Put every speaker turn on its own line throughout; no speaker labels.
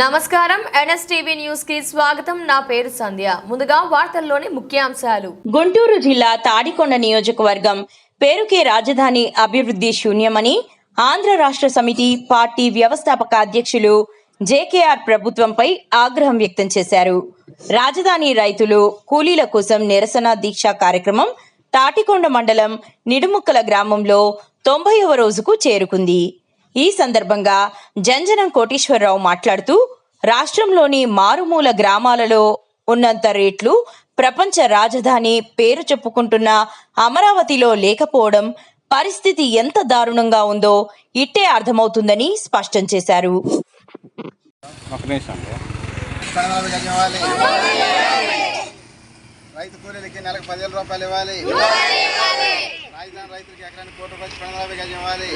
నమస్కారం. ఎన్ఎస్టీవీ న్యూస్కి స్వాగతం. నా పేరు సంధ్య. ముందుగా వార్తల్లోని ముఖ్యాంశాలు.
గుంటూరు జిల్లా తాడికొండ నియోజకవర్గం పేరుకే రాజధాని అభివృద్ధి శూన్యమని ఆంధ్ర రాష్ట్ర సమితి పార్టీ వ్యవస్థాపక అధ్యక్షులు జేకేఆర్ ప్రభుత్వంపై ఆగ్రహం వ్యక్తం చేశారు. రాజధాని రైతులు కూలీల కోసం నిరసన దీక్ష కార్యక్రమం తాటికొండ మండలం నిడుముక్కల గ్రామంలో తొంభైవ రోజుకు చేరుకుంది. ఈ సందర్భంగా జంజనం కోటేశ్వరరావు మాట్లాడుతూ రాష్ట్రంలోని మారుమూల గ్రామాలలో ఉన్నంత రేట్లు ప్రపంచ రాజధాని పేరు చెప్పుకుంటున్న అమరావతిలో లేకపోవడం పరిస్థితి ఎంత దారుణంగా ఉందో ఇట్టే అర్థమవుతుందని స్పష్టం చేశారు.
రైతు కూలీలకి నెలకు పదివేల రూపాయలు ఇవ్వాలి. రాజధాని రైతులకి ఎకరానికి కోటి రూపాయలు పదనాలు గజం ఇవ్వాలి.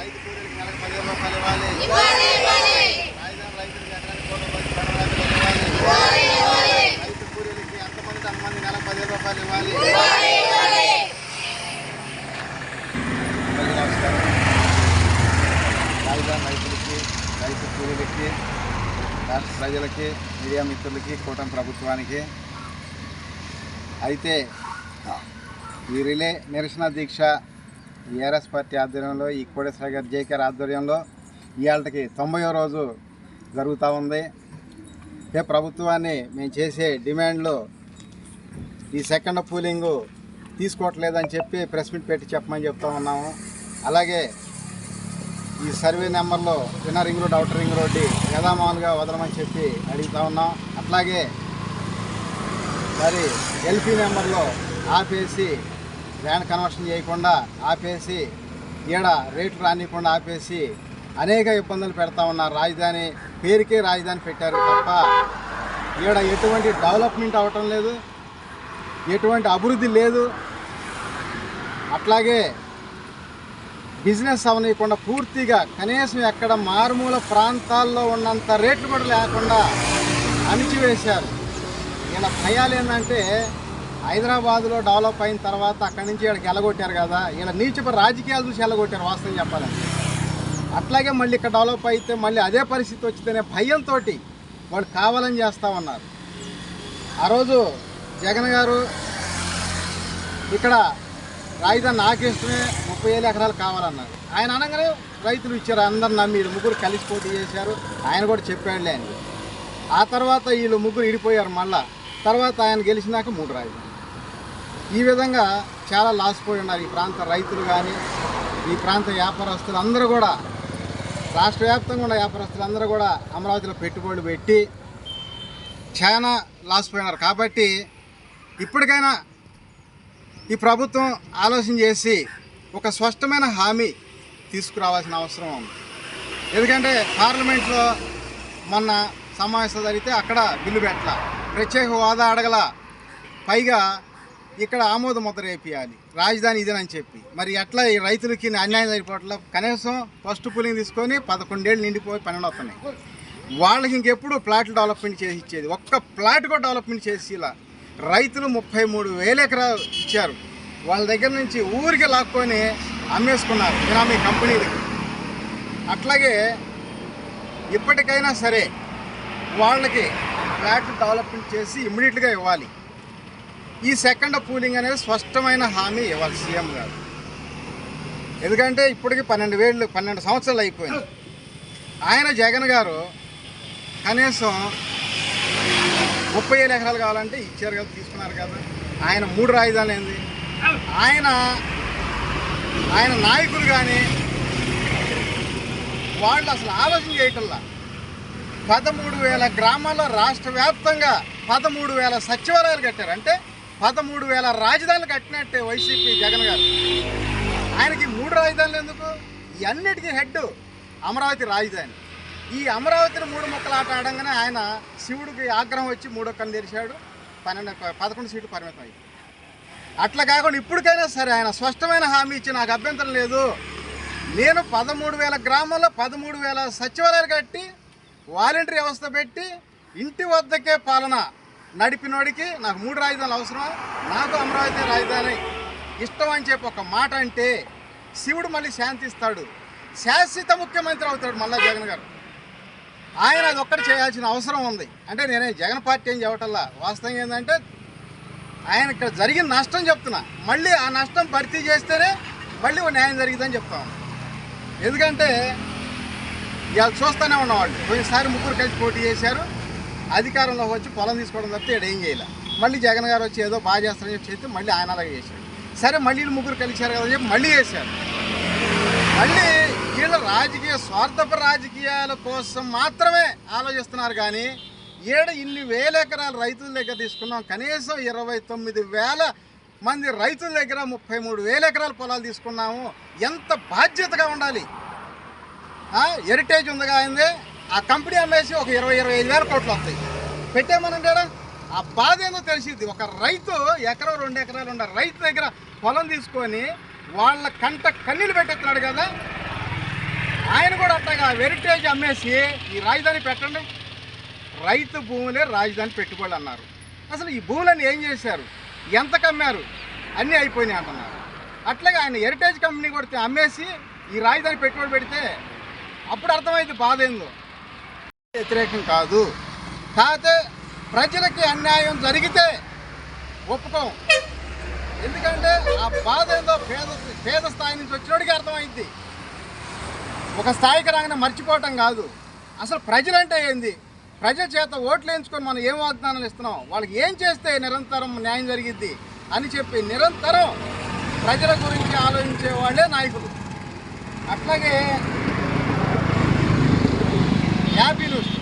రైతు కూలీలకి నెలకు పదివేల రూపాయలు ఇవ్వాలి. రాజధాని రైతులకి ఎకరానికి కోటి రూపాయలు పదనాలు గజం ఇవ్వాలి. రైతు కూలీలకి ఎంతమంది అంతమంది నెలకు పదివేల రూపాయలు ఇవ్వాలి. అందరికీ నమస్కారం. రాజధాని రైతులకి రైతు కూలీలకి రాష్ట్ర ప్రజలకి మీడియా మిత్రులకి కూటమి ప్రభుత్వానికి. అయితే ఈ రిలే నిరసన దీక్ష ఏఆర్ఎస్ పార్టీ ఆధ్వర్యంలో ఈ కోడేశ్వర జేకేఆర్ ఆధ్వర్యంలో ఇవాళకి తొంభయో రోజు జరుగుతూ ఉంది. ఏ ప్రభుత్వాన్ని మేము చేసే డిమాండ్లు ఈ సెకండ్ పూలింగు తీసుకోవట్లేదని చెప్పి ప్రెస్ మీట్ పెట్టి చెప్పమని చెప్తా ఉన్నాము. అలాగే ఈ సర్వే నెంబర్లో inner ring road outer ring road యథామాలుగా వదలమని చెప్పి అడుగుతా ఉన్నాం. అట్లాగే మరి ఎల్పీ నెంబర్లో ఆపేసి ల్యాండ్ కన్వర్షన్ చేయకుండా ఆపేసి ఈడ రేట్లు రానియకుండా ఆపేసి అనేక ఇబ్బందులు పెడతా ఉన్నారు రాజధాని పేరుకే రాజధాని పెట్టారు తప్ప ఈడ ఎటువంటి డెవలప్మెంట్ అవటం లేదు ఎటువంటి అభివృద్ధి లేదు. అట్లాగే బిజినెస్ అవనీయకుండా పూర్తిగా కనీసం ఎక్కడ మారుమూల ప్రాంతాల్లో ఉన్నంత రేట్లు కూడా లేకుండా అణిచివేశారు. ఇలా భయాలు ఏంటంటే హైదరాబాద్లో డెవలప్ అయిన తర్వాత అక్కడి నుంచి ఇక్కడికి ఎలగొట్టారు కదా ఇలా నీచపు రాజకీయాలు చూసి ఎలగొట్టారు వాస్తవం చెప్పాలంటే. అట్లాగే మళ్ళీ ఇక్కడ డెవలప్ అయితే మళ్ళీ అదే పరిస్థితి వచ్చితేనే భయంతో వాళ్ళు కావాలని చేస్తూ ఉన్నారు. ఆ రోజు జగన్ గారు ఇక్కడ రైతు నాకు ఇష్టమే ముప్పై వేల ఎకరాలు కావాలన్నారు. ఆయన అనగానే రైతులు ఇచ్చారు అందరు నమ్మి వీళ్ళు ముగ్గురు కలిసి పోటీ చేశారు ఆయన కూడా చెప్పాడులే అని. ఆ తర్వాత వీళ్ళు ముగ్గురు ఇడిపోయారు మళ్ళా. తర్వాత ఆయన గెలిచినాక మూడు రాజధాని. ఈ విధంగా చాలా లాస్ పోయి ఉన్నారు ఈ ప్రాంత రైతులు కానీ ఈ ప్రాంత వ్యాపారస్తులు అందరూ కూడా. రాష్ట్ర వ్యాప్తంగా ఉన్న వ్యాపారస్తులు అందరూ కూడా అమరావతిలో పెట్టుబడులు పెట్టి చాలా లాస్ పోయినారు కాబట్టి ఇప్పటికైనా ఈ ప్రభుత్వం ఆలోచన చేసి ఒక స్పష్టమైన హామీ తీసుకురావాల్సిన అవసరం ఉంది. ఎందుకంటే పార్లమెంట్లో మొన్న సమావేశం జరిగితే అక్కడ బిల్లు పెట్టాల. ప్రత్యేక హోదా అడగల. పైగా ఇక్కడ ఆమోద ముద్ర వేపియాలి. రాజధాని ఇదేనని చెప్పి. మరి ఎట్లా ఈ రైతులకి అన్యాయం సరిపోవట్ల కనీసం ఫస్ట్ పులింగ్ తీసుకొని పదకొండేళ్ళు నిండిపోయి పన్నెండు వస్తున్నాయి. వాళ్ళకి ఇంకెప్పుడు ప్లాట్లు డెవలప్మెంట్ చేసి ఇచ్చేది. ఒక్క ప్లాట్ కూడా డెవలప్మెంట్ చేసి ఇలా రైతులు ముప్పై మూడు వేల ఎకరాలు ఇచ్చారు. వాళ్ళ దగ్గర నుంచి ఊరికి లాక్కొని అమ్మేసుకున్నారు బినామీ కంపెనీలకి అట్లాగే ఇప్పటికైనా సరే వాళ్ళకి ఫ్లాట్ డెవలప్మెంట్ చేసి ఇమ్మీడియట్గా ఇవ్వాలి. ఈ సెకండ్ పూలింగ్ అనేది స్పష్టమైన హామీ ఇవ్వాలి సీఎం గారు. ఎందుకంటే ఇప్పటికి పన్నెండు వేళ్ళు పన్నెండు సంవత్సరాలు అయిపోయింది. ఆయన జగన్ గారు కనీసం ముప్పై ఏడు ఎకరాలు కావాలంటే ఇచ్చారు కదా తీసుకున్నారు కదా. ఆయన మూడు రాజధానులు ఏంది? ఆయన ఆయన నాయకులు కానీ వాళ్ళు అసలు ఆలోచన చేయటంలా. పదమూడు వేల గ్రామాల్లో రాష్ట్ర వ్యాప్తంగా పదమూడు వేల సచివాలయాలు కట్టారు. అంటే పదమూడు వేల రాజధానులు కట్టినట్టే వైసీపీ జగన్ గారు. ఆయనకి మూడు రాజధానులు ఎందుకు? అన్నిటికీ హెడ్ అమరావతి రాజధాని. ఈ అమరావతిని మూడు మొక్కలు ఆట ఆడంగానే ఆయన శివుడికి ఆగ్రహం వచ్చి మూడో కన్ను తెరిచాడు. పన్నెండు పదకొండు సీట్లు పరిమితం అయ్యి అట్లా కాకుండా ఇప్పటికైనా సరే ఆయన స్పష్టమైన హామీ ఇచ్చి నాకు అభ్యంతరం లేదు. నేను పదమూడు వేల గ్రామాల్లో పదమూడు వేల సచివాలయాలు కట్టి వాలంటీర్ వ్యవస్థ పెట్టి ఇంటి వద్దకే పాలన నడిపినోడికి నాకు మూడు రాజధానులు అవసరం నాకు అమరావతి రాజధాని ఇష్టం అని చెప్పి ఒక మాట అంటే శివుడు మళ్ళీ శాంతిస్తాడు. శాశ్వత ముఖ్యమంత్రి అవుతాడు మళ్ళా జగన్ గారు. ఆయన అది ఒక్కటి చేయాల్సిన అవసరం ఉంది. అంటే నేనే జగన్ పార్టీ ఏం చెప్పటల్లా వాస్తవం ఏంటంటే ఆయన ఇక్కడ జరిగిన నష్టం చెప్తున్నా. మళ్ళీ ఆ నష్టం భర్తీ చేస్తేనే మళ్ళీ న్యాయం జరిగిందని చెప్తాం ఎందుకంటే ఇవాళ చూస్తూనే ఉన్నవాళ్ళు పోయినసారి ముగ్గురు కలిసి పోటీ చేశారు. అధికారంలో వచ్చి పొలం తీసుకోవడం తప్పితే ఇక్కడ ఏం చేయలే? మళ్ళీ జగన్ గారు వచ్చి ఏదో బాగా చేస్తారని చెప్పి చేస్తే మళ్ళీ ఆయన అలాగే చేశారు సరే మళ్ళీ ముగ్గురు కలిశారు కదా చెప్పి మళ్ళీ చేశారు. మళ్ళీ వీళ్ళ రాజకీయ స్వార్థప రాజకీయాల కోసం మాత్రమే ఆలోచిస్తున్నారు కానీ ఏడ ఇన్ని వేల ఎకరాలు రైతుల దగ్గర తీసుకున్నాం. కనీసం ఇరవై తొమ్మిది వేల మంది రైతుల దగ్గర ముప్పై మూడు వేల ఎకరాల పొలాలు తీసుకున్నాము. ఎంత బాధ్యతగా ఉండాలి? హెరిటేజ్ ఉందిగా కానీ ఆ కంపెనీ అమ్మేసి ఒక ఇరవై ఇరవై ఐదు వేల కోట్లు వస్తాయి. పెట్టేమనంటాడా? ఆ బాధ ఏందో తెలిసింది ఒక రైతు ఎకరం రెండు ఎకరాలు ఉన్న రైతు దగ్గర పొలం తీసుకొని వాళ్ళ కంట కన్నీళ్ళు పెట్టేస్తున్నాడు కదా. ఆయన కూడా అట్టగా హెరిటేజ్ అమ్మేసి ఈ రాజధాని పెట్టండి. రైతు భూములే రాజధాని పెట్టుకోవాలి అన్నారు. అసలు ఈ భూములను ఏం చేశారు? ఎంత కమ్మారు? అన్నీ అయిపోయినాయి అంటున్నారు. అట్లాగే ఆయన హెరిటేజ్ కంపెనీ కొడితే అమ్మేసి ఈ రాజధాని పెట్టుబడి పెడితే అప్పుడు అర్థమైంది బాధ ఏందో. వ్యతిరేకం కాదు. కాకపోతే ప్రజలకి అన్యాయం జరిగితే ఒప్పుకోం. ఎందుకంటే ఆ బాధ ఏదో పేద పేద స్థాయి నుంచి వచ్చినోడికి అర్థమైంది. ఒక స్థాయికి రాగానే మర్చిపోవటం కాదు. అసలు ప్రజలంటే ఏంది? ప్రజల చేత ఓట్లు వేయించుకొని మనం ఏం వాగ్దానాలు ఇస్తున్నాం? వాళ్ళకి ఏం చేస్తే నిరంతరం న్యాయం జరిగిద్ది అని చెప్పి నిరంతరం ప్రజల గురించి ఆలోచించే వాళ్ళే నాయకులు. అట్లాగే హ్యాపీ న్యూస్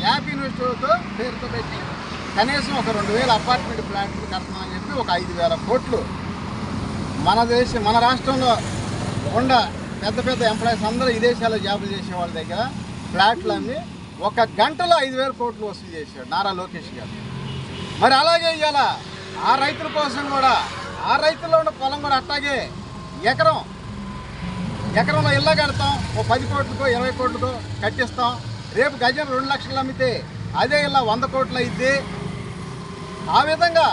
హ్యాపీ న్యూస్తో పేరుతో పెట్టి కనీసం ఒక రెండు వేల అపార్ట్మెంట్ ఫ్లాట్లు కడతామని చెప్పి ఒక ఐదు వేల కోట్లు మన దేశం మన రాష్ట్రంలో ఉండ పెద్ద పెద్ద ఎంప్లాయీస్ అందరూ విదేశాల్లో జాబులు చేసే వాళ్ళ దగ్గర ఫ్లాట్లు అమ్మి ఒక గంటలో ఐదు వేల కోట్లు వసూలు చేశాడు నారా లోకేష్ గారు. మరి అలాగే ఇవాళ ఆ రైతుల కోసం కూడా ఆ రైతుల్లో ఉన్న పొలం కూడా అట్టాగే ఎకరం ఎకరంలో ఇళ్ళ కడతాం ఓ పది కోట్లకో ఇరవై కోట్లకో కట్టిస్తాం. రేపు గజం రెండు లక్షలు అమ్మితే అదే ఇలా వంద కోట్లు అయింది ఆ విధంగా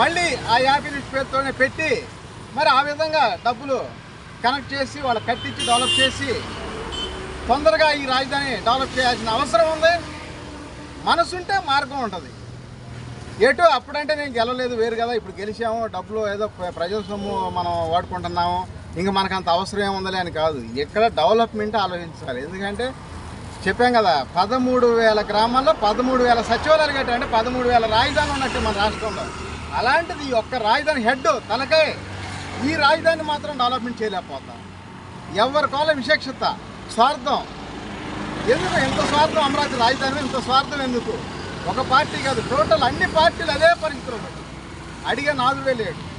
మళ్ళీ ఆ యాభై పేరుతోనే పెట్టి మరి ఆ విధంగా డబ్బులు కనెక్ట్ చేసి వాళ్ళు కట్టించి డెవలప్ చేసి తొందరగా ఈ రాజధాని డెవలప్ చేయాల్సిన అవసరం ఉంది. మనసుంటే మార్గం ఉంటుంది. ఎటు అప్పుడంటే నేను గెలవలేదు వేరు కదా ఇప్పుడు గెలిచాము డబ్బులు ఏదో ప్రజల సొమ్ము మనం వాడుకుంటున్నాము. ఇంకా మనకు అంత అవసరం ఏముందలే అని కాదు. ఇక్కడ డెవలప్మెంట్ ఆలోచించాలి. ఎందుకంటే చెప్పాం కదా పదమూడు వేల గ్రామాల్లో పదమూడు వేల సచివాలయాలు కట్టారంటే పదమూడు వేల రాజధాని ఉన్నట్టు మన రాష్ట్రంలో. అలాంటిది ఈ ఒక్క రాజధాని హెడ్ తనకే ఈ రాజధాని మాత్రం డెవలప్మెంట్ చేయలేకపోతాం. ఎవరి కాలం విశేషత? స్వార్థం. ఎందుకు ఎంత స్వార్థం అమరావతి రాజధాని ఇంత స్వార్థం ఎందుకు? ఒక పార్టీ కాదు టోటల్ అన్ని పార్టీలు అదే పరిస్థితులు ఉన్నాయి అడిగే నాదుడే లేడు.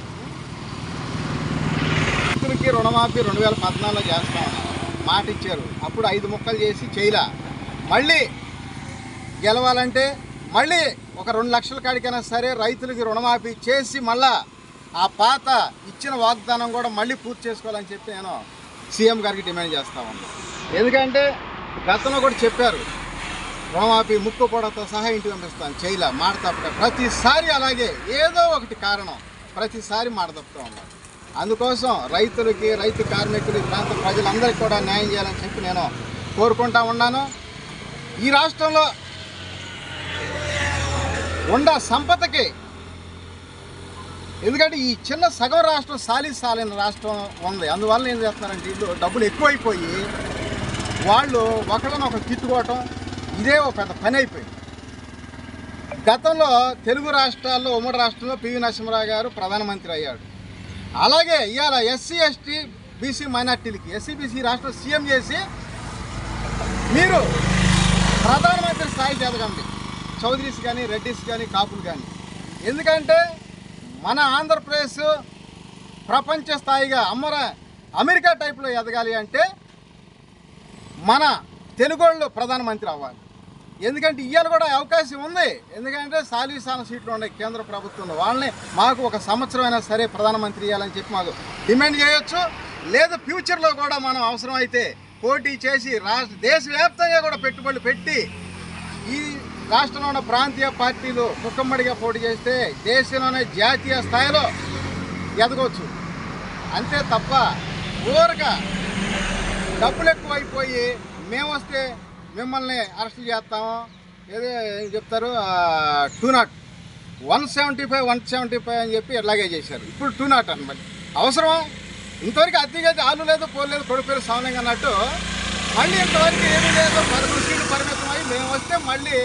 రైతులకి రుణమాఫీ రెండు వేల పద్నాలుగులో చేస్తామని మాట ఇచ్చారు అప్పుడు ఐదు ముక్కలు చేసి చేయలే. మళ్ళీ గెలవాలంటే మళ్ళీ ఒక రెండు లక్షల కాడికైనా సరే రైతులకి రుణమాఫీ చేసి మళ్ళా ఆ పాత ఇచ్చిన వాగ్దానం కూడా మళ్ళీ పూర్తి చేసుకోవాలని చెప్పి నేను సీఎం గారికి డిమాండ్ చేస్తా ఉన్నాను. ఎందుకంటే గతంలో కూడా చెప్పారు రుణమాఫీ ముక్కు పొడతో సహా ఇంటికి పంపిస్తాను చేయలే మాట తప్పక. ప్రతిసారి అలాగే ఏదో ఒకటి కారణం ప్రతిసారి మాట తప్పుతూ ఉన్నారు. అందుకోసం రైతులకి రైతు కార్మికులు ప్రాంత ప్రజలందరికీ కూడా న్యాయం చేయాలని చెప్పి నేను కోరుకుంటా ఉన్నాను. ఈ రాష్ట్రంలో ఉండ సంపదకి ఎందుకంటే ఈ చిన్న సగం రాష్ట్రం సాలిసాలైన రాష్ట్రం ఉంది. అందువల్ల ఏం చేస్తున్నారంటే ఇందులో డబ్బులు ఎక్కువైపోయి వాళ్ళు ఒకరిని ఒకరు తిట్టుకోవటం ఇదే ఒక పెద్ద పని అయిపోయింది. గతంలో తెలుగు రాష్ట్రాల్లో ఉమ్మడి రాష్ట్రంలో పివి నరసింహరావు గారు ప్రధానమంత్రి అయ్యాడు. అలాగే ఇవాళ ఎస్సీ ఎస్టీ బీసీ మైనార్టీలకి ఎస్సీ బీసీ రాష్ట్రం సీఎం చేసి మీరు ప్రధానమంత్రి స్థాయికి ఎదగండి చౌదరీస్ కానీ రెడ్డిస్ కానీ కాపులు కానీ ఎందుకంటే మన ఆంధ్రప్రదేశ్ ప్రపంచ స్థాయిగా అమ్మర అమెరికా టైప్లో ఎదగాలి అంటే మన తెలుగోళ్ళు ప్రధానమంత్రి అవ్వాలి. ఎందుకంటే ఇవాళ కూడా అవకాశం ఉంది. ఎందుకంటే సాలిసాన సీట్లు ఉన్నాయి కేంద్ర ప్రభుత్వంలో వాళ్ళని మాకు ఒక సంవత్సరం అయినా సరే ప్రధానమంత్రి ఇవ్వాలని చెప్పి మాకు డిమాండ్ చేయొచ్చు. లేదా ఫ్యూచర్లో కూడా మనం అవసరం అయితే పోటీ చేసి రాష్ట్ర దేశవ్యాప్తంగా కూడా పెట్టుబడులు పెట్టి ఈ రాష్ట్రంలో ఉన్న ప్రాంతీయ పార్టీలు ముక్కమ్మడిగా పోటీ చేస్తే దేశంలోనే జాతీయ స్థాయిలో ఎదగవచ్చు అంతే తప్ప ఊరక డబ్బులు ఎక్కువైపోయి మేము వస్తే మిమ్మల్ని అరెస్ట్ చేస్తాము. ఏది ఏం చెప్తారు? Two naught one seventy five one seventy five అని చెప్పి ఇలాగే చేశారు. ఇప్పుడు టూ నాట్ అనమాట అవసరమా ఇంతవరకు అతిగతి ఆలు లేదు పోలేదు కొడుకు సౌనంగా అన్నట్టు మళ్ళీ ఇంతవరకు ఏమీ లేదు పదకొండు సీట్లు పరిమితం మేము వస్తే మళ్ళీ